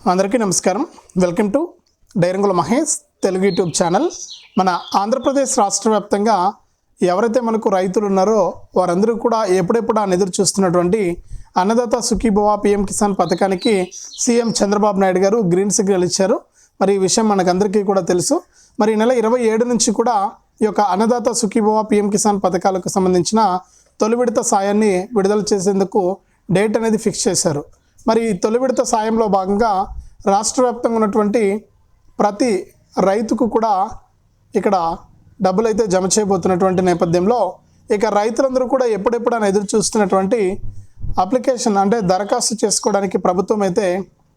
అందరికీ నమస్కారం. Welcome to Dairangula Mahesh Telugu YouTube channel. మన ఆంధ్రప్రదేశ్ రాష్ట్ర వ్యాప్తంగా ఎవరైతే మనకు రైతులు ఉన్నారో వారందరూ కూడా ఎప్పుడెప్పుడు ఆ ఎదురు చూస్తున్నటువంటి అన్నదాత సుఖీభవ పిఎం కిసాన్ పథకానికి సీఎం చంద్రబాబు నాయుడు గారు గ్రీన్ సిగ్నల్ ఇచ్చారు. మరి ఈ విషయం మనకందరికీ కూడా తెలుసు. మరి ఈ నెల ఇరవై ఏడు నుంచి కూడా ఈ యొక్క అన్నదాత సుఖీభవ పిఎం కిసాన్ పథకాలకు సంబంధించిన తొలి విడత సాయాన్ని విడుదల చేసేందుకు డేట్ అనేది ఫిక్స్ చేశారు. మరి తొలి విడత సాయంలో భాగంగా రాష్ట్ర వ్యాప్తంగా ఉన్నటువంటి ప్రతి రైతుకు కూడా ఇక్కడ డబ్బులు అయితే జమ చేయబోతున్నటువంటి నేపథ్యంలో ఇక రైతులందరూ కూడా ఎప్పుడెప్పుడు అని ఎదురు చూస్తున్నటువంటి అప్లికేషన్ అంటే దరఖాస్తు చేసుకోవడానికి ప్రభుత్వం అయితే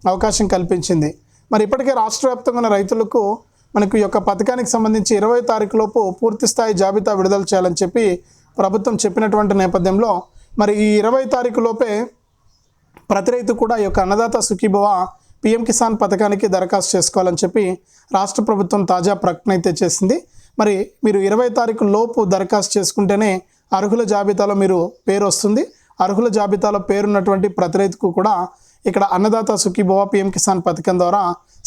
అవకాశం కల్పించింది. మరి ఇప్పటికే రాష్ట్ర వ్యాప్తంగా ఉన్న రైతులకు మనకు ఈ యొక్క పథకానికి సంబంధించి ఇరవై తారీఖు లోపు పూర్తి స్థాయి జాబితా విడుదల చేయాలని చెప్పి ప్రభుత్వం చెప్పినటువంటి నేపథ్యంలో మరి ఈ ఇరవై తారీఖు లోపే ప్రతి రైతు కూడా ఈ యొక్క అన్నదాత సుఖీభవ పిఎం కిసాన్ పథకానికి దరఖాస్తు చేసుకోవాలని చెప్పి రాష్ట్ర ప్రభుత్వం తాజా ప్రకటన అయితే చేసింది. మరి మీరు ఇరవై తారీఖు లోపు దరఖాస్తు చేసుకుంటేనే అర్హుల జాబితాలో మీరు పేరు వస్తుంది. అర్హుల జాబితాలో పేరున్నటువంటి ప్రతి రైతుకు కూడా ఇక్కడ అన్నదాత సుఖీభవ పిఎం కిసాన్ పథకం ద్వారా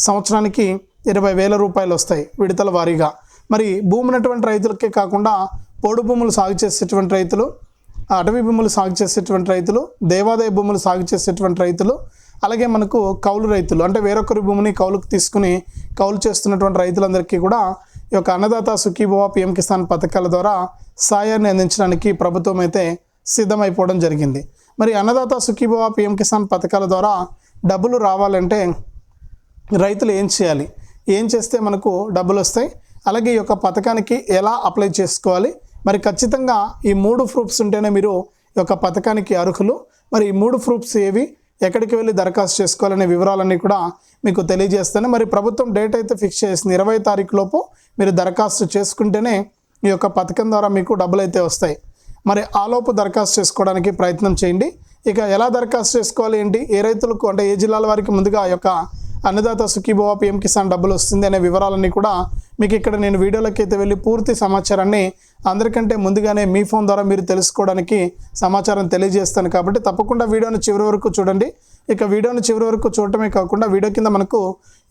సంవత్సరానికి ఇరవై వేల రూపాయలు వస్తాయి విడతల వారీగా. మరి భూమి ఉన్నటువంటి రైతులకే కాకుండా పోడు భూములు సాగు చేసేటువంటి రైతులు అటవీ భూములు సాగు చేసేటువంటి రైతులు దేవాదాయ భూములు సాగు చేసేటువంటి రైతులు అలాగే మనకు కౌలు రైతులు అంటే వేరొకరి భూమిని కౌలుకు తీసుకుని కౌలు చేస్తున్నటువంటి రైతులందరికీ కూడా ఈ యొక్క అన్నదాత సుఖీభవ పిఎం కిసాన్ పథకాల ద్వారా సాయాన్ని అందించడానికి ప్రభుత్వం అయితే సిద్ధమైపోవడం జరిగింది. మరి అన్నదాత సుఖీభవ పిఎం కిసాన్ పథకాల ద్వారా డబ్బులు రావాలంటే రైతులు ఏం చేయాలి? ఏం చేస్తే మనకు డబ్బులు వస్తాయి? అలాగే ఈ యొక్క పథకానికి ఎలా అప్లై చేసుకోవాలి? మరి ఖచ్చితంగా ఈ మూడు ప్రూఫ్స్ ఉంటేనే మీరు ఈ యొక్క పథకానికి అర్హులు. మరి ఈ మూడు ప్రూఫ్స్ ఏవి? ఎక్కడికి వెళ్ళి దరఖాస్తు చేసుకోవాలనే వివరాలన్నీ కూడా మీకు తెలియజేస్తాను. మరి ప్రభుత్వం డేట్ అయితే ఫిక్స్ చేసింది. ఇరవై తారీఖు లోపు మీరు దరఖాస్తు చేసుకుంటేనే ఈ యొక్క పథకం ద్వారా మీకు డబ్బులు అయితే వస్తాయి. మరి ఆలోపు దరఖాస్తు చేసుకోవడానికి ప్రయత్నం చేయండి. ఇక ఎలా దరఖాస్తు చేసుకోవాలి ఏంటి? ఏ రైతులకు అంటే ఏ జిల్లాల వారికి ముందుగా ఆ యొక్క అన్నదాత సుఖీభవ పిఎం కిసాన్ డబ్బులు వస్తుంది అనే వివరాలన్నీ కూడా మీకు ఇక్కడ నేను వీడియోలోకి అయితే వెళ్ళి పూర్తి సమాచారాన్ని అందరికంటే ముందుగానే మీ ఫోన్ ద్వారా మీరు తెలుసుకోవడానికి సమాచారం తెలియజేస్తాను కాబట్టి తప్పకుండా వీడియోను చివరి వరకు చూడండి. ఇక వీడియోను చివరి వరకు చూడటమే కాకుండా వీడియో కింద మనకు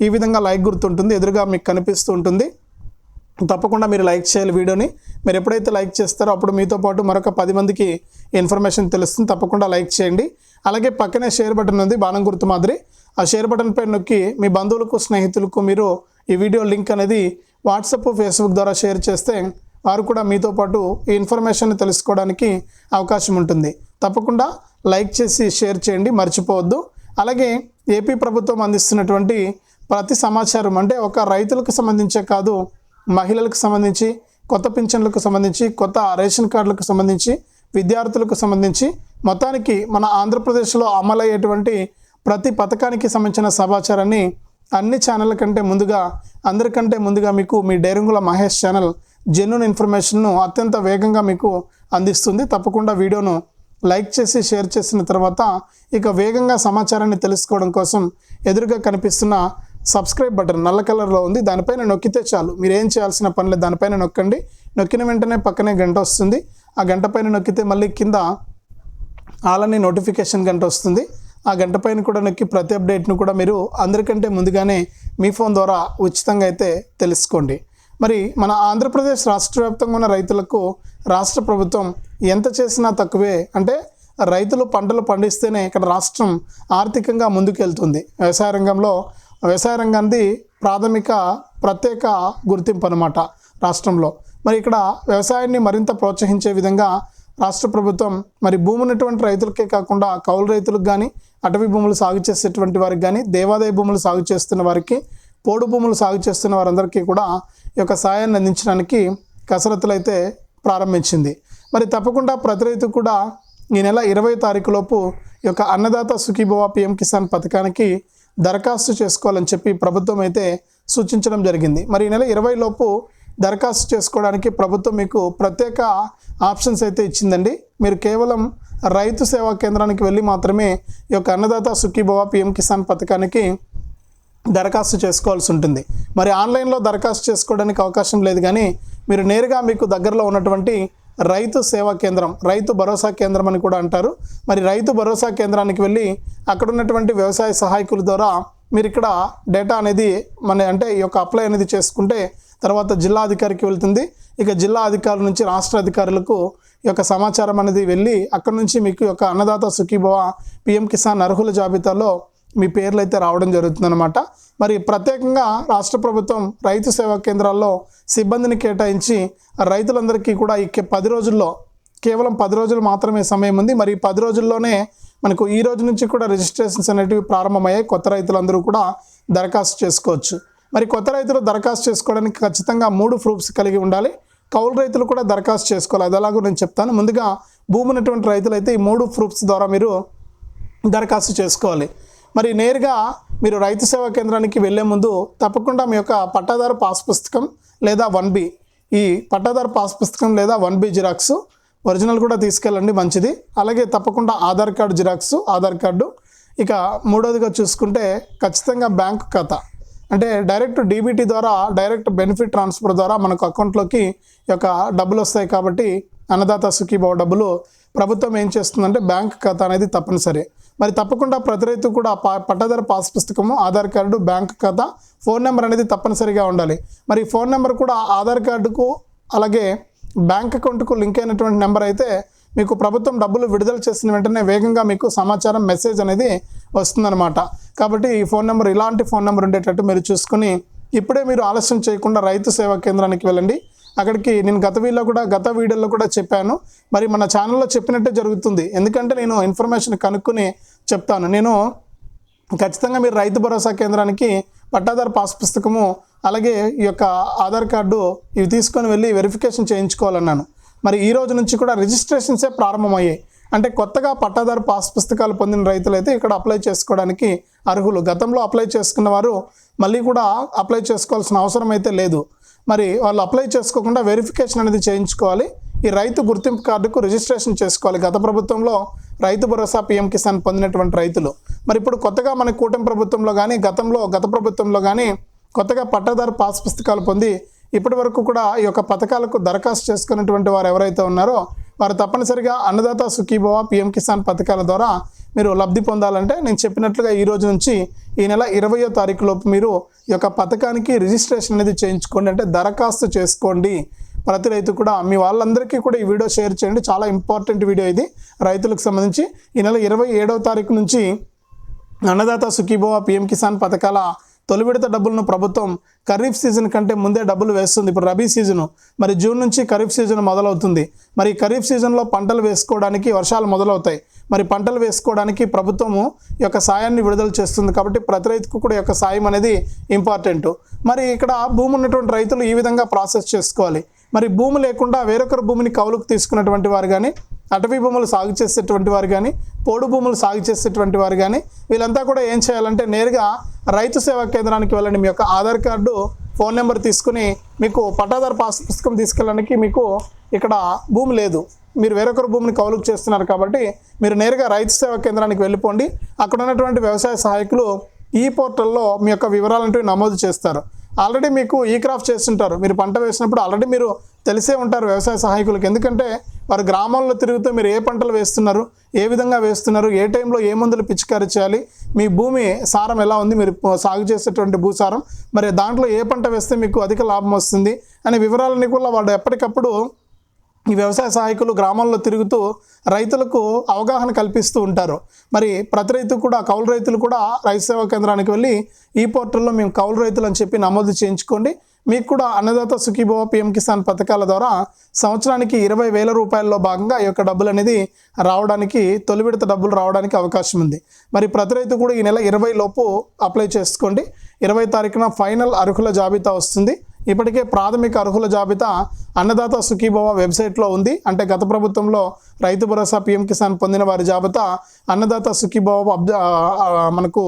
ఈ విధంగా లైక్ గుర్తుంటుంది ఎదురుగా మీకు కనిపిస్తూ ఉంటుంది. తప్పకుండా మీరు లైక్ చేయాలి వీడియోని. మీరు ఎప్పుడైతే లైక్ చేస్తారో అప్పుడు మీతో పాటు మరొక పది మందికి ఇన్ఫర్మేషన్ తెలుస్తుంది. తప్పకుండా లైక్ చేయండి. అలాగే పక్కనే షేర్ బటన్ ఉంది బాణం గుర్తు మాదిరి. ఆ షేర్ బటన్ పై నొక్కి మీ బంధువులకు స్నేహితులకు మీరు ఈ వీడియో లింక్ అనేది వాట్సాప్ ఫేస్బుక్ ద్వారా షేర్ చేస్తే వారు కూడా మీతో పాటు ఈ ఇన్ఫర్మేషన్ తెలుసుకోవడానికి అవకాశం ఉంటుంది. తప్పకుండా లైక్ చేసి షేర్ చేయండి మర్చిపోవద్దు. అలాగే ఏపీ ప్రభుత్వం అందిస్తున్నటువంటి ప్రతి సమాచారం అంటే ఒక రైతులకు సంబంధించే కాదు మహిళలకు సంబంధించి కొత్త పింఛన్లకు సంబంధించి కొత్త రేషన్ కార్డులకు సంబంధించి విద్యార్థులకు సంబంధించి మొత్తానికి మన ఆంధ్రప్రదేశ్లో అమలయ్యేటువంటి ప్రతి పథకానికి సంబంధించిన సమాచారాన్ని అన్ని ఛానళ్ళ కంటే ముందుగా అందరికంటే ముందుగా మీకు మీ డైరింగుల మహేష్ ఛానల్ జెన్యున్ ఇన్ఫర్మేషన్ను అత్యంత వేగంగా మీకు అందిస్తుంది. తప్పకుండా వీడియోను లైక్ చేసి షేర్ చేసిన తర్వాత ఇక వేగంగా సమాచారాన్ని తెలుసుకోవడం కోసం ఎదురుగా కనిపిస్తున్న సబ్స్క్రైబ్ బటన్ నల్ల కలర్లో ఉంది. దానిపైన నొక్కితే చాలు. మీరు ఏం చేయాల్సిన పనులు దానిపైన నొక్కండి. నొక్కిన వెంటనే పక్కనే గంట వస్తుంది. ఆ గంట పైన నొక్కితే మళ్ళీ కింద ఆలని నోటిఫికేషన్ గంట వస్తుంది. ఆ గంట పైన కూడా నొక్కి ప్రతి అప్డేట్ను కూడా మీరు అందరికంటే ముందుగానే మీ ఫోన్ ద్వారా ఉచితంగా అయితే తెలుసుకోండి. మరి మన ఆంధ్రప్రదేశ్ రాష్ట్ర వ్యాప్తంగా ఉన్న రైతులకు రాష్ట్ర ప్రభుత్వం ఎంత చేసినా తక్కువే. అంటే రైతులు పంటలు పండిస్తేనే ఇక్కడ రాష్ట్రం ఆర్థికంగా ముందుకెళ్తుంది. వ్యవసాయ రంగంలో వ్యవసాయ రంగానికి ప్రాథమిక ప్రత్యేక గుర్తింపు అనమాట రాష్ట్రంలో. మరి ఇక్కడ వ్యవసాయాన్ని మరింత ప్రోత్సహించే విధంగా రాష్ట్ర ప్రభుత్వం మరి భూమి ఉన్నటువంటి రైతులకే కాకుండా కౌలు రైతులకు కానీ అటవీ భూములు సాగు చేసేటువంటి వారికి కానీ దేవాదాయ భూములు సాగు చేస్తున్న వారికి పోడు భూములు సాగు చేస్తున్న వారందరికీ కూడా ఈ యొక్క సాయాన్ని అందించడానికి కసరత్తులు అయితే ప్రారంభించింది. మరి తప్పకుండా ప్రతి రైతు కూడా ఈ నెల ఇరవై తారీఖులోపు ఈ యొక్క అన్నదాత సుఖీభవ పిఎం కిసాన్ పథకానికి దరఖాస్తు చేసుకోవాలని చెప్పి ప్రభుత్వం అయితే సూచించడం జరిగింది. మరి ఈ నెల ఇరవై లోపు దరఖాస్తు చేసుకోవడానికి ప్రభుత్వం మీకు ప్రత్యేక ఆప్షన్స్ అయితే ఇచ్చిందండి. మీరు కేవలం రైతు సేవా కేంద్రానికి వెళ్ళి మాత్రమే ఈ యొక్క అన్నదాత సుఖీభవ పిఎం కిసాన్ పథకానికి దరఖాస్తు చేసుకోవాల్సి ఉంటుంది. మరి ఆన్లైన్లో దరఖాస్తు చేసుకోవడానికి అవకాశం లేదు కానీ మీరు నేరుగా మీకు దగ్గరలో ఉన్నటువంటి రైతు సేవా కేంద్రం రైతు భరోసా కేంద్రం అని కూడా అంటారు. మరి రైతు భరోసా కేంద్రానికి వెళ్ళి అక్కడ ఉన్నటువంటి వ్యవసాయ సహాయకుల ద్వారా మీరు ఇక్కడ డేటా అనేది మన అంటే ఈ యొక్క అప్లై అనేది చేసుకుంటే తర్వాత జిల్లా అధికారికి వెళ్తుంది. ఇక జిల్లా అధికారుల నుంచి రాష్ట్ర అధికారులకు ఈ యొక్క సమాచారం అనేది వెళ్ళి అక్కడ నుంచి మీకు యొక్క అన్నదాత సుఖీభవ పిఎం కిసాన్ అర్హుల జాబితాలో మీ పేర్లు అయితే రావడం జరుగుతుందన్నమాట. మరి ప్రత్యేకంగా రాష్ట్ర ప్రభుత్వం రైతు సేవా కేంద్రాల్లో సిబ్బందిని కేటాయించి రైతులందరికీ కూడా ఈ పది రోజుల్లో కేవలం పది రోజులు మాత్రమే సమయం ఉంది. మరి పది రోజుల్లోనే మనకు ఈ రోజు నుంచి కూడా రిజిస్ట్రేషన్స్ అనేటివి ప్రారంభమయ్యాయి. కొత్త రైతులందరూ కూడా దరఖాస్తు చేసుకోవచ్చు. మరి కొత్త రైతులు దరఖాస్తు చేసుకోవడానికి ఖచ్చితంగా మూడు ప్రూఫ్స్ కలిగి ఉండాలి. కౌలు రైతులు కూడా దరఖాస్తు చేసుకోవాలి. అది ఎలాగో నేను చెప్తాను. ముందుగా భూమి ఉన్నటువంటి రైతులు అయితే ఈ మూడు ప్రూఫ్స్ ద్వారా మీరు దరఖాస్తు చేసుకోవాలి. మరి నేరుగా మీరు రైతు సేవా కేంద్రానికి వెళ్ళే ముందు తప్పకుండా మీ యొక్క పట్టాదారు పాస్ పుస్తకం లేదా వన్ బి ఈ పట్టాదారు పాస్ పుస్తకం లేదా వన్ బి జిరాక్స్ ఒరిజినల్ కూడా తీసుకెళ్ళండి మంచిది. అలాగే తప్పకుండా Aadhaar card xerox Aadhaar card. ఇక మూడోదిగా చూసుకుంటే ఖచ్చితంగా బ్యాంకు ఖాతా. అంటే డైరెక్ట్ డీబీటీ ద్వారా డైరెక్ట్ బెనిఫిట్ ట్రాన్స్ఫర్ ద్వారా మనకు అకౌంట్లోకి యొక్క డబ్బులు వస్తాయి కాబట్టి అన్నదాత సుఖీభావ డబ్బులు. ప్రభుత్వం ఏం చేస్తుందంటే బ్యాంక్ ఖాతా అనేది తప్పనిసరి. మరి తప్పకుండా ప్రతి రైతు కూడా పా- పట్టాదారు పాస్ పుస్తకము ఆధార్ కార్డు బ్యాంక్ ఖాతా ఫోన్ నెంబర్ అనేది తప్పనిసరిగా ఉండాలి. మరి ఫోన్ నెంబర్ కూడా ఆధార్ కార్డుకు అలాగే బ్యాంక్ అకౌంట్కు లింక్ అయినటువంటి నెంబర్ అయితే మీకు ప్రభుత్వం డబ్బులు విడుదల చేసిన వెంటనే వేగంగా మీకు సమాచారం మెసేజ్ అనేది వస్తుందన్నమాట. కాబట్టి ఈ ఫోన్ నెంబర్ ఇలాంటి ఫోన్ నెంబర్ ఉండేటట్టు మీరు చూసుకుని ఇప్పుడే మీరు ఆలస్యం చేయకుండా రైతు సేవా కేంద్రానికి వెళ్ళండి. అక్కడికి నేను గత వీడియోలో కూడా గత వీడియోలో కూడా చెప్పాను. మరి మన ఛానల్లో చెప్పినట్టే జరుగుతుంది. ఎందుకంటే నేను ఇన్ఫర్మేషన్ కనుక్కొని చెప్తాను. నేను ఖచ్చితంగా మీరు రైతు భరోసా కేంద్రానికి పట్టాదారు పాస్ పుస్తకము అలాగే ఈ యొక్క ఆధార్ కార్డు ఇవి తీసుకొని వెళ్ళి వెరిఫికేషన్ చేయించుకోవాలన్నాను. మరి ఈ రోజు నుంచి కూడా రిజిస్ట్రేషన్సే ప్రారంభమయ్యాయి. అంటే కొత్తగా పట్టాదారు పాస్ పుస్తకాలు పొందిన రైతులైతే ఇక్కడ అప్లై చేసుకోవడానికి అర్హులు. గతంలో అప్లై చేసుకున్న వారు మళ్ళీ కూడా అప్లై చేసుకోవాల్సిన అవసరం అయితే లేదు. మరి వాళ్ళు అప్లై చేసుకోకుండా వెరిఫికేషన్ అనేది చేయించుకోవాలి. ఈ రైతు గుర్తింపు కార్డుకు రిజిస్ట్రేషన్ చేసుకోవాలి. గత ప్రభుత్వంలో రైతు భరోసా పీఎం కిసాన్ పొందినటువంటి రైతులు. మరి ఇప్పుడు కొత్తగా మన కూటమి ప్రభుత్వంలో కానీ గతంలో గత ప్రభుత్వంలో కానీ కొత్తగా పట్టాదారు పాస్ పుస్తకాలు పొంది ఇప్పటి వరకు కూడా ఈ యొక్క పథకాలకు దరఖాస్తు చేసుకున్నటువంటి వారు ఎవరైతే ఉన్నారో వారు తప్పనిసరిగా అన్నదాత సుఖీభవ పిఎం కిసాన్ పథకాల ద్వారా మీరు లబ్ధి పొందాలంటే నేను చెప్పినట్లుగా ఈ రోజు నుంచి ఈ నెల ఇరవయో తారీఖులోపు మీరు ఈ యొక్క పథకానికి రిజిస్ట్రేషన్ అనేది చేయించుకోండి. అంటే దరఖాస్తు చేసుకోండి. ప్రతి రైతు కూడా మీ వాళ్ళందరికీ కూడా ఈ వీడియో షేర్ చేయండి. చాలా ఇంపార్టెంట్ వీడియో ఇది. రైతులకు సంబంధించి ఈ నెల ఇరవై ఏడవ తారీఖు నుంచి అన్నదాత సుఖీభవ పిఎం కిసాన్ పథకాల తొలి విడత డబ్బులను ప్రభుత్వం ఖరీఫ్ సీజన్ కంటే ముందే డబ్బులు వేస్తుంది. ఇప్పుడు రబీ సీజను మరి జూన్ నుంచి ఖరీఫ్ సీజన్ మొదలవుతుంది. మరి ఖరీఫ్ సీజన్లో పంటలు వేసుకోవడానికి వర్షాలు మొదలవుతాయి. మరి పంటలు వేసుకోవడానికి ప్రభుత్వము యొక్క సాయాన్ని విడుదల చేస్తుంది కాబట్టి ప్రతి రైతుకు కూడా యొక్క సాయం అనేది ఇంపార్టెంట్. మరి ఇక్కడ భూమి ఉన్నటువంటి రైతులు ఈ విధంగా ప్రాసెస్ చేసుకోవాలి. మరి భూమి లేకుండా వేరొకరు భూమిని కౌలుకు తీసుకున్నటువంటి వారు కానీ అటవీ భూములు సాగు చేసేటువంటి వారు కానీ పోడు భూములు సాగు చేసేటువంటి వారు కానీ వీళ్ళంతా కూడా ఏం చేయాలంటే నేరుగా రైతు సేవా కేంద్రానికి వెళ్ళండి. మీ యొక్క ఆధార్ కార్డు ఫోన్ నెంబర్ తీసుకుని మీకు పట్టాదారు పాస్ పుస్తకం తీసుకెళ్ళడానికి మీకు ఇక్కడ భూమి లేదు. మీరు వేరొకరు భూమిని కౌలుకు చేస్తున్నారు కాబట్టి మీరు నేరుగా రైతు సేవా కేంద్రానికి వెళ్ళిపోండి. అక్కడ ఉన్నటువంటి వ్యవసాయ సహాయకులు ఈ పోర్టల్లో మీ యొక్క వివరాలంటివి నమోదు చేస్తారు. ఆల్రెడీ మీకు ఈ క్రాఫ్ట్ చేస్తుంటారు. మీరు పంట వేసినప్పుడు ఆల్రెడీ మీరు తెలిసే ఉంటారు వ్యవసాయ సహాయకులకు. ఎందుకంటే వారు గ్రామాల్లో తిరుగుతూ మీరు ఏ పంటలు వేస్తున్నారు ఏ విధంగా వేస్తున్నారు ఏ టైంలో ఏ మందులు పిచికారీ చేయాలి మీ భూమి సారం ఎలా ఉంది మీరు సాగు చేసేటువంటి భూసారం మరి దాంట్లో ఏ పంట వేస్తే మీకు అధిక లాభం వస్తుంది అనే వివరాలన్నీ కూడా వాళ్ళు ఎప్పటికప్పుడు ఈ వ్యవసాయ సహాయకులు గ్రామాల్లో తిరుగుతూ రైతులకు అవగాహన కల్పిస్తూ ఉంటారు. మరి ప్రతి రైతు కూడా కౌలు రైతులు కూడా రైతు సేవా కేంద్రానికి వెళ్ళి ఈ పోర్టల్లో మేము కౌలు రైతులు అని చెప్పి నమోదు చేయించుకోండి. మీకు కూడా అన్నదాత సుఖీభవ పిఎం కిసాన్ పథకాల ద్వారా సంవత్సరానికి ఇరవై వేల రూపాయల్లో భాగంగా ఈ యొక్క డబ్బులు అనేది రావడానికి తొలి విడత డబ్బులు రావడానికి అవకాశం ఉంది. మరి ప్రతి రైతు కూడా ఈ నెల ఇరవై లోపు అప్లై చేసుకోండి. ఇరవై తారీఖున ఫైనల్ అర్హుల జాబితా వస్తుంది. ఇప్పటికే ప్రాథమిక అర్హుల జాబితా అన్నదాత సుఖీభవ వెబ్సైట్లో ఉంది. అంటే గత ప్రభుత్వంలో రైతు భరోసా పిఎం కిసాన్ పొందిన వారి జాబితా అన్నదాత సుఖీభవ మనకు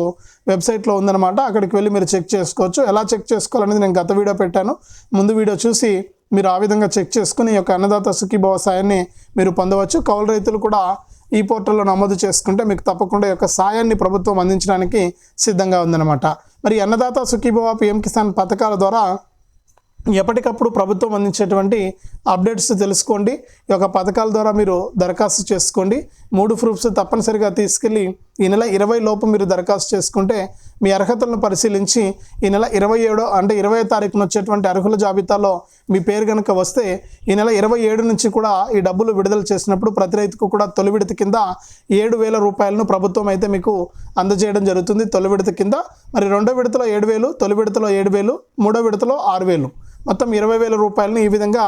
వెబ్సైట్లో ఉందన్నమాట. అక్కడికి వెళ్ళి మీరు చెక్ చేసుకోవచ్చు. ఎలా చెక్ చేసుకోవాలనేది నేను గత వీడియో పెట్టాను. ముందు వీడియో చూసి మీరు ఆ విధంగా చెక్ చేసుకుని ఈ యొక్క అన్నదాత సుఖీభవ సాయాన్ని మీరు పొందవచ్చు. కౌలు రైతులు కూడా ఈ పోర్టల్లో నమోదు చేసుకుంటే మీకు తప్పకుండా యొక్క సాయాన్ని ప్రభుత్వం అందించడానికి సిద్ధంగా ఉందన్నమాట. మరి అన్నదాత సుఖీభవ పిఎం కిసాన్ పథకాల ద్వారా ఎప్పటికప్పుడు ప్రభుత్వం అందించేటువంటి అప్డేట్స్ తెలుసుకోండి. ఈ యొక్క పథకాల ద్వారా మీరు దరఖాస్తు చేసుకోండి. మూడు ప్రూఫ్స్ తప్పనిసరిగా తీసుకెళ్ళి ఈ నెల ఇరవై లోపు మీరు దరఖాస్తు చేసుకుంటే మీ అర్హతలను పరిశీలించి ఈ నెల ఇరవై ఏడో అంటే ఇరవై తారీఖున వచ్చేటువంటి అర్హుల జాబితాలో మీ పేరు కనుక వస్తే ఈ నెల ఇరవై ఏడు నుంచి కూడా ఈ డబ్బులు విడుదల చేసినప్పుడు ప్రతి రైతుకు కూడా తొలి విడత కింద ఏడు వేల రూపాయలను ప్రభుత్వం అయితే మీకు అందజేయడం జరుగుతుంది. తొలి విడత కింద మరి రెండో విడతలో ఏడు వేలు తొలి విడతలో ఏడు వేలు మూడో విడతలో ఆరు వేలు. మొత్తం ఇరవై వేల రూపాయలని ఈ విధంగా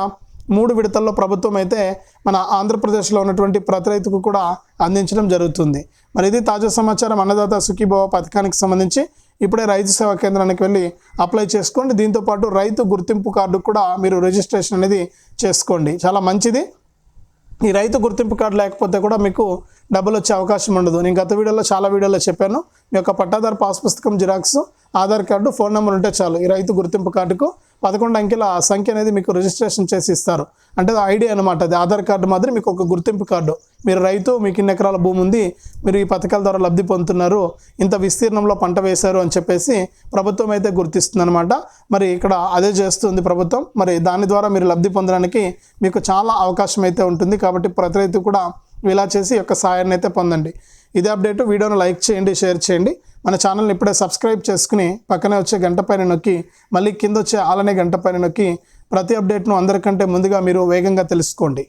మూడు విడతల్లో ప్రభుత్వం అయితే మన ఆంధ్రప్రదేశ్లో ఉన్నటువంటి ప్రతి రైతుకు కూడా అందించడం జరుగుతుంది. మరి ఇది తాజా సమాచారం. అన్నదాత సుఖీభవ పథకానికి సంబంధించి ఇప్పుడే రైతు సేవా కేంద్రానికి వెళ్ళి అప్లై చేసుకోండి. దీంతోపాటు రైతు గుర్తింపు కార్డు కూడా మీరు రిజిస్ట్రేషన్ అనేది చేసుకోండి. చాలా మంచిది. ఈ రైతు గుర్తింపు కార్డు లేకపోతే కూడా మీకు డబ్బులు వచ్చే అవకాశం ఉండదు. నేను గత వీడియోలో చాలా వీడియోలో చెప్పాను. మీ యొక్క పట్టాదారు పాస్ పుస్తకం xerox Aadhaar card phone number ఉంటే చాలు ఈ రైతు గుర్తింపు కార్డుకు. పదకొండు అంకెల సంఖ్య అనేది మీకు రిజిస్ట్రేషన్ చేసి ఇస్తారు. అంటే అది ఐడి అనమాట అది ఆధార్ కార్డు మాదిరి మీకు ఒక గుర్తింపు కార్డు. మీరు రైతు మీకు ఇన్ని ఎకరాల భూమి ఉంది మీరు ఈ పథకాల ద్వారా లబ్ధి పొందుతున్నారు ఇంత విస్తీర్ణంలో పంట వేశారు అని చెప్పేసి ప్రభుత్వం అయితే గుర్తిస్తుంది అనమాట మరి ఇక్కడ అదే చేస్తుంది ప్రభుత్వం. మరి దాని ద్వారా మీరు లబ్ధి పొందడానికి మీకు చాలా అవకాశం అయితే ఉంటుంది. కాబట్టి ప్రతి రైతు కూడా ఇలా చేసి యొక్క సాయాన్ని అయితే పొందండి. ఇదే అప్డేట్. వీడియోను లైక్ చేయండి షేర్ చేయండి. మన ఛానల్ని ఇప్పుడే సబ్స్క్రైబ్ చేసుకుని పక్కనే వచ్చే గంట పైన నొక్కి మళ్ళీ కింద వచ్చే ఆలనే గంట పైన నొక్కి ప్రతి అప్డేట్ను అందరికంటే ముందుగా మీరు వేగంగా తెలుసుకోండి.